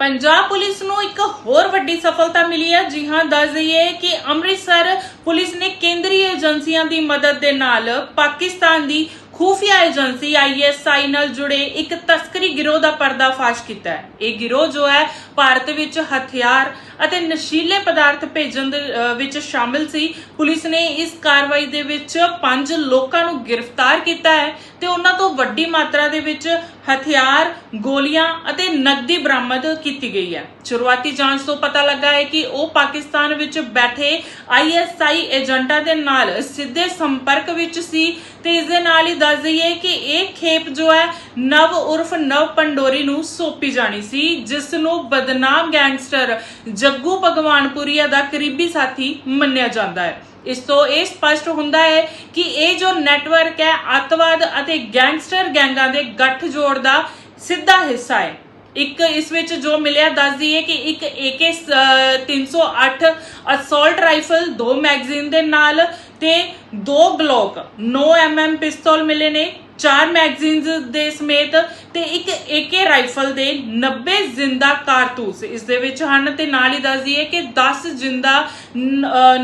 Punjab police ਨੂੰ ਇੱਕ ਹੋਰ ਵੱਡੀ ਸਫਲਤਾ ਮਿਲੀ ਹੈ। ਜੀ ਹਾਂ, ਦੱਸ ਦਈਏ ਕਿ ਅੰਮ੍ਰਿਤਸਰ ਪੁਲਿਸ ਨੇ ਕੇਂਦਰੀ ਏਜੰਸੀਆਂ ਦੀ ਮਦਦ ਦੇ ਨਾਲ ਪਾਕਿਸਤਾਨ ਦੀ ਖੂਫੀਆ ਏਜੰਸੀ ਆਈਐਸਆਈ ਨਾਲ ਜੁੜੇ ਇੱਕ ਤਸਕਰੀ ਗਿਰੋਹ ਦਾ ਪਰਦਾਫਾਸ਼ ਕੀਤਾ ਹੈ। ਇਹ ਗਿਰੋਹ ਜੋ ਹੈ, ਭਾਰਤ ਵਿੱਚ ਹਥਿਆਰ ਅਤੇ ਨਸ਼ੀਲੇ ਪਦਾਰਥ ਭੇਜਣ ਦੇ ਵਿੱਚ ਸ਼ਾਮਿਲ ਸੀ। ਪੁਲਿਸ ਨੇ ਇਸ ਕਾਰਵਾਈ ਦੇ ਵਿੱਚ ਪੰਜ ਲੋਕਾਂ ਨੂੰ ਗ੍ਰਿਫਤਾਰ ਕੀਤਾ ਹੈ ਤੇ ਉਹਨਾਂ ਤੋਂ ਵੱਡੀ ਮਾਤਰਾ ਦੇ ਵਿੱਚ ਹਥਿਆਰ, ਗੋਲੀਆਂ ਅਤੇ ਨਕਦੀ ਬਰਾਮਦ ਕੀਤੀ ਗਈ ਹੈ। ਸ਼ੁਰੂਆਤੀ ਜਾਂਚ ਤੋਂ ਪਤਾ ਲੱਗਾ ਹੈ ਕਿ ਉਹ ਪਾਕਿਸਤਾਨ ਵਿੱਚ ਬੈਠੇ ਆਈਐਸਆਈ ਏਜੰਟਾਂ ਦੇ ਨਾਲ ਸਿੱਧੇ ਸੰਪਰਕ ਵਿੱਚ ਸੀ ਤੇ ਇਸ ਦੇ ਨਾਲ ਹੀ ਦੱਸ ਦਈਏ ਕਿ ਇਹ ਖੇਪ ਜੋ ਹੈ, ਨਵ ਉਰਫ ਨਵ ਪੰਡੋਰੀ ਨੂੰ ਸੌਂਪੀ ਜਾਣੀ ਸੀ ਜਿਸ ਨੂੰ ਬਦਨਾਮ ਗੈਂਗਸਟਰ ਜੱਗੂ ਭਗਵਾਨਪੁਰੀਆ ਦਾ ਕਰੀਬੀ ਸਾਥੀ ਮੰਨਿਆ ਜਾਂਦਾ ਹੈ। ਇਸ ਤੋਂ ਇਹ ਸਪਸ਼ਟ ਹੁੰਦਾ ਹੈ ਕਿ ਇਹ ਜੋ ਨੈਟਵਰਕ ਹੈ, ਅੱਤਵਾਦ ਅਤੇ ਗੈਂਗਸਟਰ ਗੈਂਗਾਂ ਦੇ ਗੱਠਜੋੜ ਦਾ ਸਿੱਧਾ ਹਿੱਸਾ ਹੈ। ਇੱਕ ਇਸ ਵਿੱਚ ਜੋ ਮਿਲਿਆ ਦੱਸਦੀ ਹੈ ਕਿ ਇੱਕ AK 308 ਅਸੌਲਟ ਰਾਈਫਲ ਦੋ ਮੈਗਜ਼ੀਨ ਦੇ ਨਾਲ ਤੇ ਦੋ ਗਲੋਕ 9mm ਪਿਸਤੌਲ ਮਿਲੇ ਨੇ। ਚਾਰ ਮੈਗਜ਼ੀਨਸ ਦੇ ਸਮੇਤ ਤੇ ਇੱਕ AK ਰਾਈਫਲ ਦੇ 90 ਜ਼ਿੰਦਾ ਕਾਰਤੂਸ ਇਸ ਦੇ ਵਿੱਚ ਹਨ ਤੇ ਨਾਲ ਹੀ ਦੱਸ ਦਈਏ ਕਿ 10 ਜ਼ਿੰਦਾ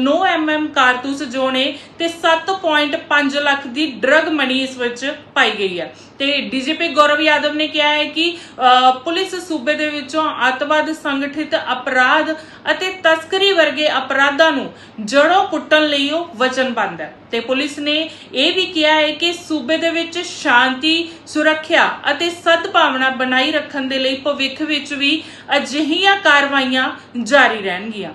9mm ਕਾਰਤੂਸ ਜੋ ਨੇ ਤੇ 7.5 ਲੱਖ ਦੀ ਡਰਗ ਮਨੀ ਇਸ ਵਿੱਚ ਪਾਈ ਗਈ ਹੈ। ਤੇ ਡੀਜੀਪੀ ਗੌਰਵ ਯਾਦਵ ਨੇ ਕਿਹਾ ਹੈ ਕਿ ਪੁਲਿਸ ਸੂਬੇ ਦੇ ਵਿੱਚੋਂ ਅੱਤਵਾਦ, ਸੰਗਠਿਤ ਅਪਰਾਧ ਅਤੇ ਤਸਕਰੀ ਵਰਗੇ ਅਪਰਾਧਾਂ ਨੂੰ ਜੜੋਂ ਪੁੱਟਣ ਲਈ ਉਹ ਵਚਨਬੱਧ ਹੈ। ਤੇ ਪੁਲਿਸ ਨੇ ਇਹ ਵੀ ਕਿਹਾ ਹੈ ਕਿ ਸੂਬੇ ਦੇ ਵਿੱਚ ਸ਼ਾਂਤੀ, ਸੁਰੱਖਿਆ ਅਤੇ ਸਦਭਾਵਨਾ ਬਣਾਈ ਰੱਖਣ ਦੇ ਲਈ ਭਵਿੱਖ ਵਿੱਚ ਵੀ ਅਜਿਹੀਆਂ ਕਾਰਵਾਈਆਂ ਜਾਰੀ ਰਹਿਣਗੀਆਂ।